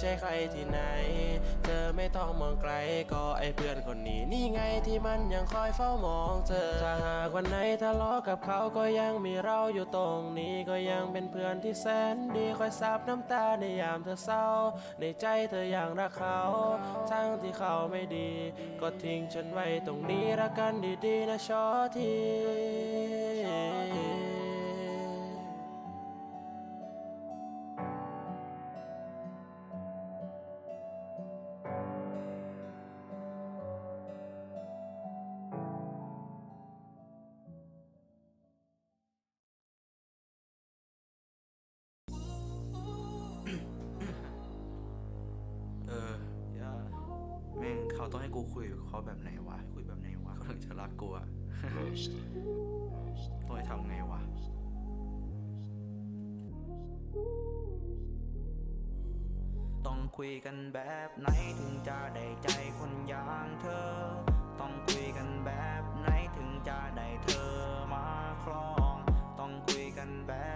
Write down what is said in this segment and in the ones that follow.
ใช่ใครที่ไหน เธอไม่ต้องมองไกลก็ไอเพื่อนคนนี้ นี่ไงที่มันยังคอยเฝ้ามองเธอ ถ้าหากวันไหนทะเลาะกับเขาก็ยังมีเราอยู่ตรงนี้ก็ยังเป็นเพื่อนที่แสนดีคอยซับน้ำตาในยามเธอเศร้า ในใจเธอยังรักเขา ทั้งที่เขาไม่ดี ก็ทิ้งฉันไว้ตรงนี้รักกันดีๆนะชอที ต้องให้กูคุยกับเขาแบบไหนวะ คุยแบบไหนวะเขาถึงจะรักกูอะต้องให้ทำไงวะต้องคุยกันแบบไหนถึงจะได้ใจคนอย่างเธอ ต้องคุยกันแบบไหนถึงจะได้เธอมาครอง ต้องคุยกันแบบ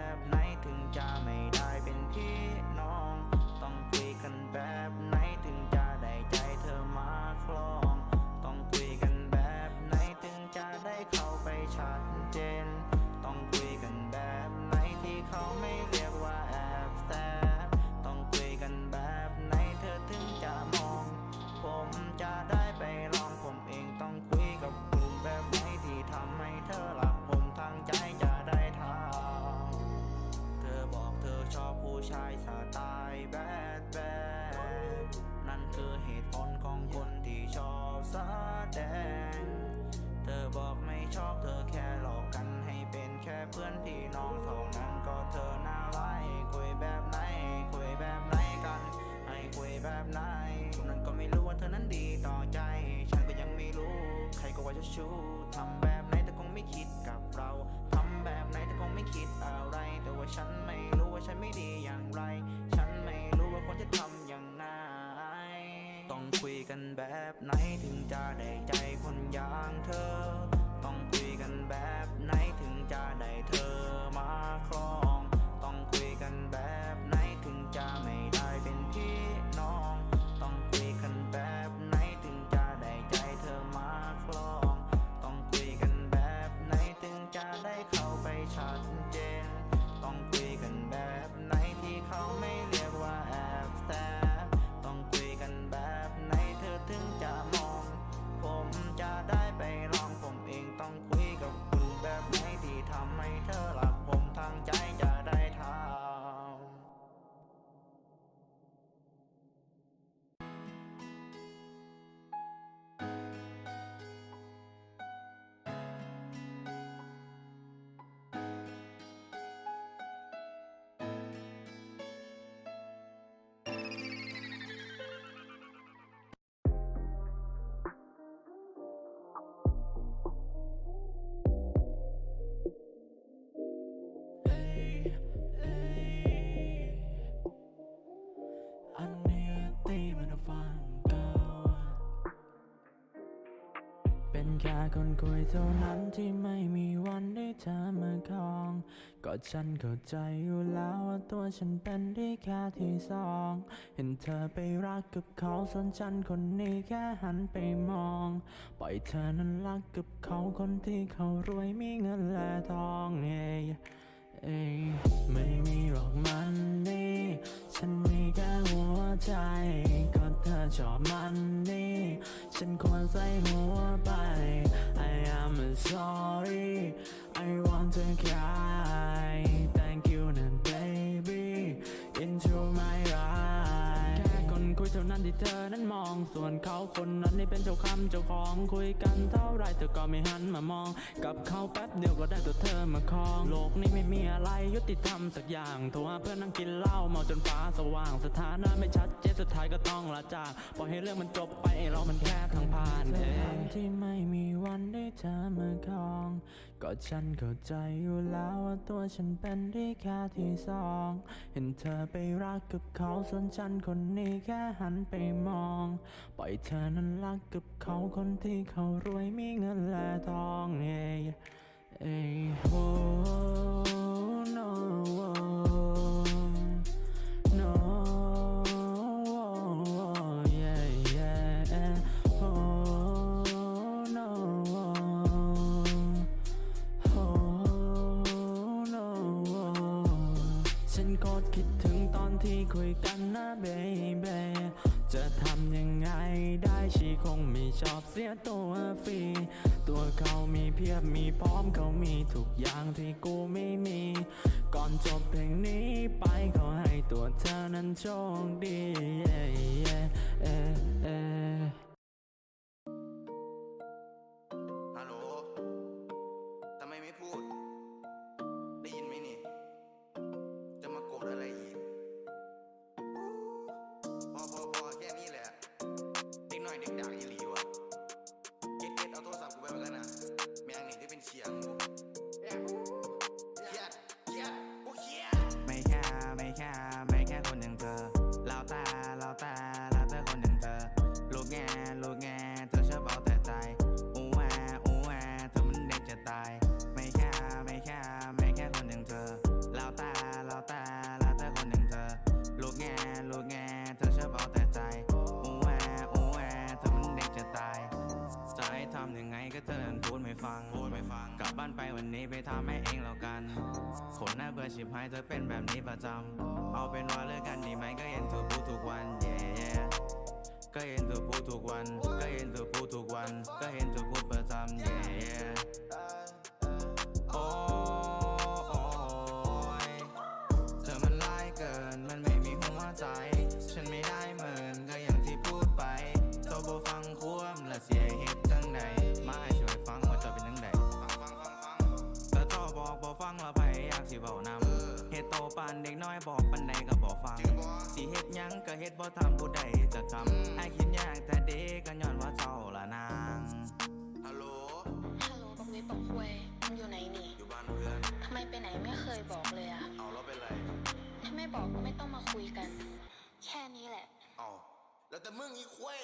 ค่คนคุยเท่านั้นที่ไม่มีวันได้เธอมาครอง ก็ฉันเข้าใจอยู่แล้วว่าตัวฉันเป็นได้แค่ที่สอง เห็นเธอไปรักกับเขาส่วนฉันคนนี้แค่หันไปมอง ปล่อยเธอนั้นรักกับเขาคนที่เขารวยมีเงินและทองเอ้ยเอ้ย ส่วนเขาคนนั้นนี่เป็นเจ้าคำเจ้าของคุยกันเท่าไรเธอก็ไม่หันมามอง กับเขาแป๊บเดียวก็ได้ตัวเธอมาครอง โลกนี้ไม่มีอะไรยุติธรรมสักอย่างโทรหาเพื่อนนั่งกินเหล้าเมาจนฟ้าสว่าง สถานะไม่ชัดเจนสุดท้ายก็ต้องละจากปล่อยให้เรื่องมันจบไปเรามันแค่ทางผ่านเองที่ไม่มีวันได้เธอมาครอง ก็ฉันเข้าใจอยู่แล้วว่าตัวฉันเป็นได้แค่ที่สอง เห็นเธอไปรักกับเขาส่วนฉันคนนี้แค่หันไปมอง ปล่อยเธอนั้นรักกับเขาคนที่เขารวยมีเงินและทองเอ้ยเอ้ยโอ้ เขามีทุกอย่างที่กูไม่มี ก่อนจบเพลงนี้ไปขอให้ตัวเธอนั้นโชคดีเย่เย่ วันนี้ไปทำให้เองแล้วกัน คนหน้าเบื่อชิบหายเธอเป็นแบบนี้ประจำ เอาเป็นว่าเลิกกันดีไหมก็เห็นเธอพูดทุกวัน yeah ก็เห็นเธอพูดทุกวัน ก็เห็นเธอพูดทุกวัน ก็เห็นเธอพูดประจำ yeah โอ้ ปานเด็กน้อยบอกปันใดก็บ่ฟัง สิเฮ็ดหยังก็เฮ็ดบ่ทำผู้ใดจะทำไอ้คิดยากแต่เด็กก็ย้อนว่าเจ้าละนางฮัลโหลฮัลโหลบักวิบบักควยมึงอยู่ไหนนี่ อยู่บ้านเพื่อนทำไมไปไหนไม่เคยบอกเลยอะเอาแล้วเป็นไร ถ้าไม่บอกก็ไม่ต้องมาคุยกัน แค่นี้แหละเอาแล้วแต่มึงอีกควย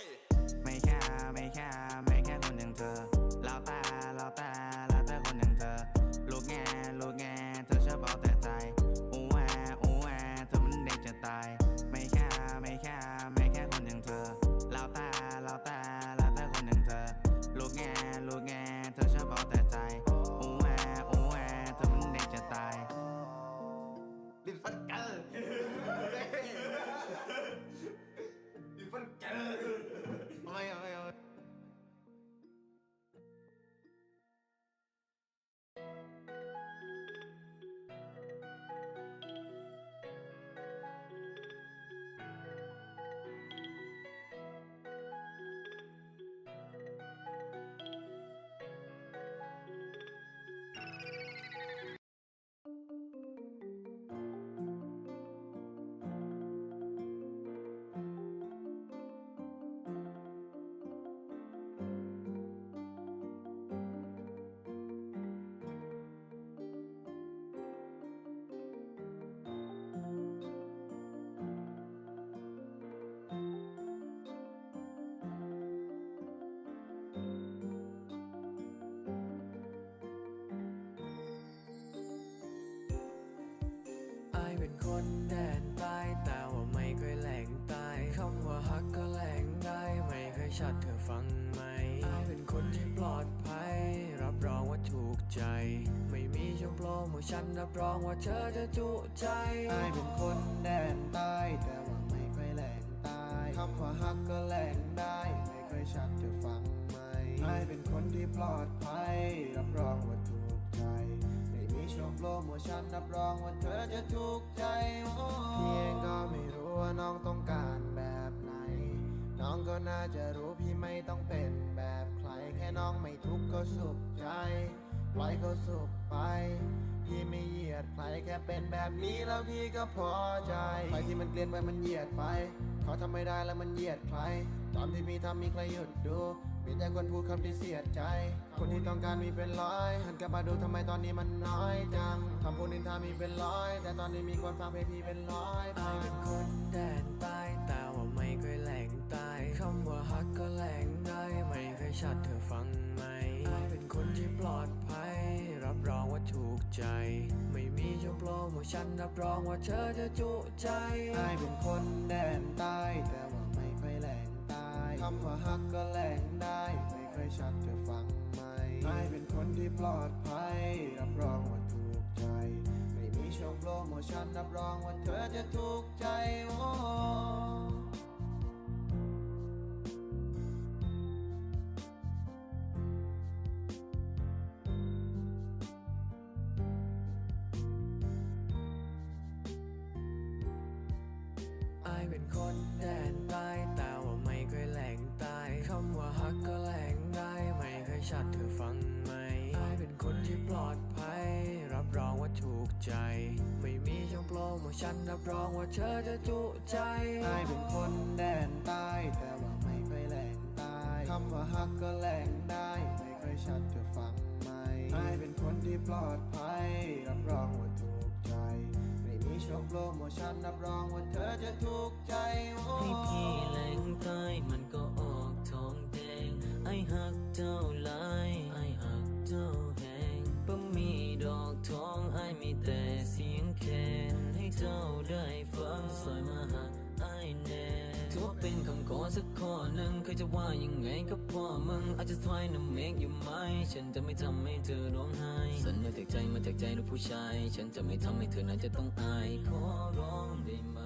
ไม่แค่ไม่แค่ไม่แค่คนอย่างเธอแล้วแต่แล้วแต่แฟังไหมอายเป็นคนที่ปลอดภัย รับรองว่าถูกใจ ไม่มีชมโปรโมชั่นรับรองว่าเธอจะจุใจอายเป็นคนแดนใต้แต่ว่าไม่ค่อยแหลงใต้คำว่าฮักก็แหลงได้ ไม่ค่อยชัดเธอฟังไหมอายเป็นคนที่ปลอดภัย รับรองว่าถูกใจ ไม่มีช่วงโปรโมชั่นรับรองว่าเธอจะถูกใจโอ้พี่เองก็ไม่รู้ว่าน้องต้องการแบบไห น้องก็น่าจะรู้พี่ไม่ต้องเป็นแบบใคร แค่น้องไม่ทุกข์ก็สุขใจ ปล่อยเขาสุขไป พี่ไม่เหยียดใครแค่เป็นแบบนี้แล้วพี่ก็พอใจ ใครที่มันเกลียนไปมันเหยียดไป เขาทำไม่ได้แล้วมันเหยียดใคร ตอนที่พี่ทำมีใครหยุดดู มีแต่คนพูดคำที่เสียดใจ คนที่ต้องการมีเป็นร้อยหันกลับมาดูทำไมตอนนี้มันน้อยจังคำพูดนินทามีเป็นร้อย แต่ตอนนี้มีคนฟังเพลงพี่เป็นร้อยอายเป็นคนแดนใต้แต่ว่า คยแหลงใต้คำว่าฮักก็แหลงได้ ไม่เคยชัดเธอฟังไหมอายเป็นคนที่ปลอดภัย รับรองว่าถูกใจไม่มีชมโปรโมชั่นรับรองว่าเธอจะจุใจอายเป็นคนแดนใต้แต่ว่าไม่ค่อยแหลงใต้คำว่าฮักก็แหลงได้ไม่เคยชัดเธอฟังไหมอายเป็นคนที่ปลอดภัยรับรองว่าถูกใจไม่มีช่วงโปรโมชั่นรับรองว่าเธอจะถูกใจโอ้ เป็นคนแดนใต้แต่ว่าไม่เคยแหลงใต้คำว่าฮักก็แหลงได้ไม่เคยชัดเธอฟังไหมอายเป็นคนที่ปลอดภัย รับรองว่าถูกใจ ไม่มีช่องโปรโมชั่นรับรองว่าเธอจะจุใจอายเป็นคนแดนใต้แต่ว่าไม่เคยแหลงใต้คำว่าฮักก็แหลงได้ไม่เคยชัดเธอฟังไหมอายเป็นคนที่ปลอดภัย รับรองว่าถูกใจ ช่วงโปรโมชั่นรับรองว่าเธอจะถูกใจให้พี่แหลงใต้มันก็ออกทองแดงไอหักเจ้าลายไอหักเจ้าแหงบ่มีดอกทองไอมีแต่เสียงแคนให้เจ้าได้ฟังสอยมาหา ขอสักข้อหนึ่งเคยจะว่ายังไงกับพ่อมึงอาจจะทายน้ำเมกอยู่ไหมฉันจะไม่ทำให้เธอร้องไห้สัญญาจากใจมาจากใจลูกผู้ชาย ฉันจะไม่ทำให้เธอนั้นจะต้องอาย ขอร้องได้ไหม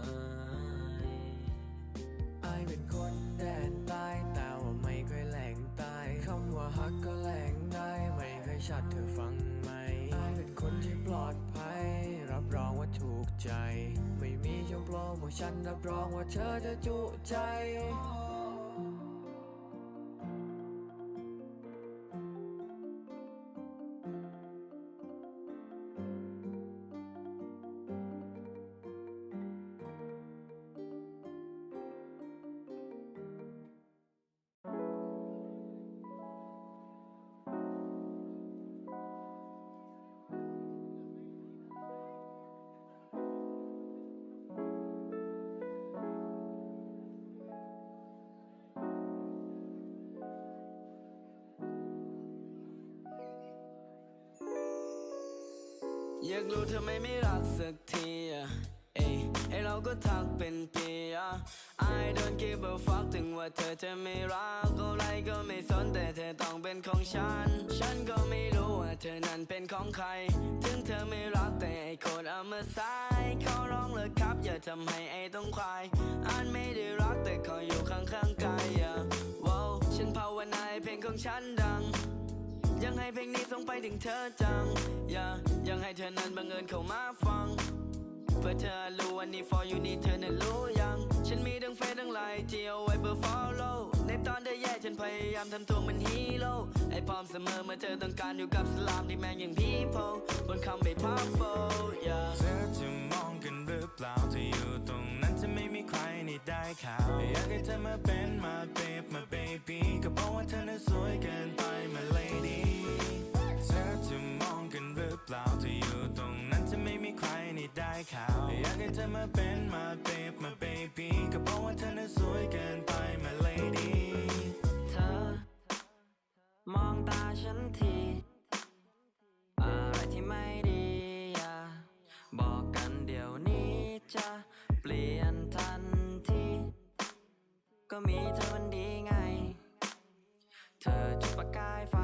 อายเป็นคนแดนใต้แต่ว่าไม่เคยแหลงใต้คำว่าฮักก็แหลงได้ไม่เคยชัดเธอฟังไหมอายเป็นคนที่ปลอดภัย รับรองว่าถูกใจไม่มี ช่องโปรโมชั่นรับรองว่าเธอจะจุใจ อยากรู้ทำไมไม่รักสักทีอะเอ้ยไอเราก็ทักเป็นปีอะ I don't give a fuck ถึงว่าเธอจะไม่รักอะไรก็ไม่สนแต่เธอต้องเป็นของฉัน ฉันก็ไม่รู้ว่าเธอนั้นเป็นของใคร ถึงเธอไม่รักแต่ไอโคตรเอามาสายเขาร้องเลยครับ อย่าทำให้ไอต้องควายอันไม่ได้รักแต่ขออยู่ข้างๆกายอะว้าวฉันภาวนาเพลงของฉัน ยังให้เพลงนี้ส่งไปถึงเธอจัง อย่ายังให้เธอนั้นบังเอิญเข้ามาฟัง เพื่อเธอรู้วันนี้ for you นี่เธอนั้นรู้ยัง ฉันมีทั้งเฟซทั้งไลน์ที่เอาไว้เพื่อ follow ในตอนเธอแย่ฉันพยายามทำตัวเหมันฮีโร่ไอ้พร้อมเสมอเมื่อเธอต้องการอยู่กับสลามที่แม่งอย่างพี่โพบนคำไม่ powerful yeah เธอจะมองกันหรือเปล่าถ้าอยู่ตรง จะไม่มีใครในได้ข่าวอยากให้เธอมาเป็นมาเบฟมาเบบี้ก็บอกว่าเธอน่ะสวยเกินไปมา lady เธอจะมองกันหรือเปล่าถ้าอยู่ตรงนั้นจะไม่มีใครในได้ข่าวอยากให้เธอมาเป็นมาเบฟมาเบบี้ก็บอกว่าเธอน่ะสวยเกินไปมา lady เธอมองตาฉันทีอะไรที่ไม่ดี มีเธอมันดีไง เธอจุดประกายไฟ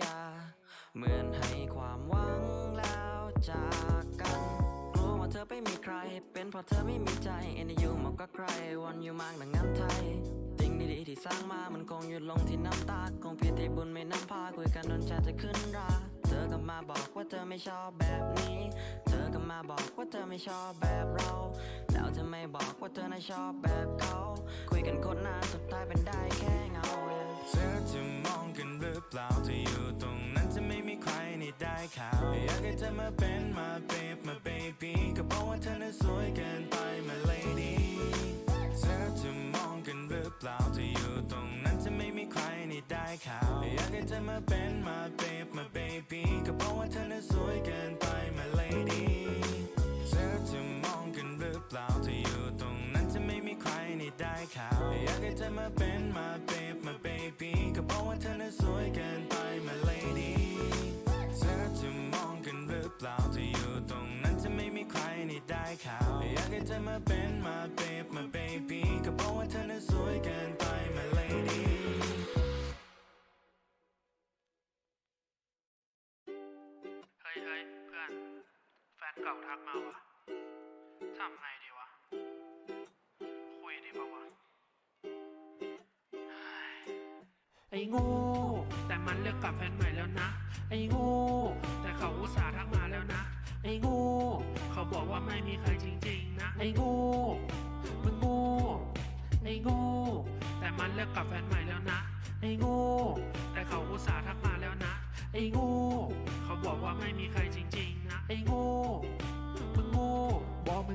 อย่าเหมือนให้ความหวังแล้วจากกันรู้ว่าเธอไม่มีใคร เป็นเพราะเธอไม่มีใจเอ็นยูมากกว่าใครวันอยู่มากดังงานไทยสิ่งดีๆที่สร้างมามันคงหยุดลงที่น้ำตาคงผิดที่บุญไม่นำพาคุยกันจนชาจะขึ้นราเธอก็มาบอกว่าเธอไม่ชอบแบบนี้ เธอก็มาบอกว่าเธอไม่ชอบแบบเรา แล้วเธอไม่บอกว่าเธอน่ะชอบแบบ กันโคตรนานสุดท้ายเป็นได้แค่เงาเธอจะมองกันหรือเปล่าถ้าอยู่ตรงนั้นจะไม่มีใครในได้ข่าวอยากให้เธอมาเป็นมาเบมาเบบี้ก็บอกว่าเธอน่ะสวยเกินไปมา lady เธอจะมองกันหรือเปล่าถ้าอยู่ตรงนั้นจะไม่มีใครในได้ข่าวอยากให้เธอมาเป็นมาเบมาเบบี้ก็บอกว่าเธอน่ะสวยเกินไปมา lady เธอจะมองกันหรือเปล่าถ้าอยู่ ได้ข่าว อยากให้เธอมาเป็นมาเบฟมาเบบี้ก็บอกว่าเธอน่ะสวยเกินไปมา lady เธอจะมองกันหรือเปล่าถ้าอยู่ตรงนั้นจะไม่มีใครในได้ข่าว อยากให้เธอมาเป็นมาเบฟมาเบบี้ก็บอกว่าเธอน่ะสวยเกินไปมา lady เฮ้ยเฮ้ยเพื่อน แฟนเก่าทักมาวะทำไงดี ไอ้โงูแต่มันเลิกกับแฟนใหม่แล้วนะ ไอ้โงูแต่เขาอุตส่าห์ทักมาแล้วนะ ไอ้โงูเขาบอกว่าไม่มีใครจริงๆนะ ไอ้โงูมึงโงูไอ้โงูแต่มันเลิกกับแฟนใหม่แล้วนะ ไอ้โงูแต่เขาอุตส่าห์ทักมาแล้วนะ ไอ้โงูเขาบอกว่าไม่มีใครจริงๆนะ ไอ้โงูมึงโงูบอกมึง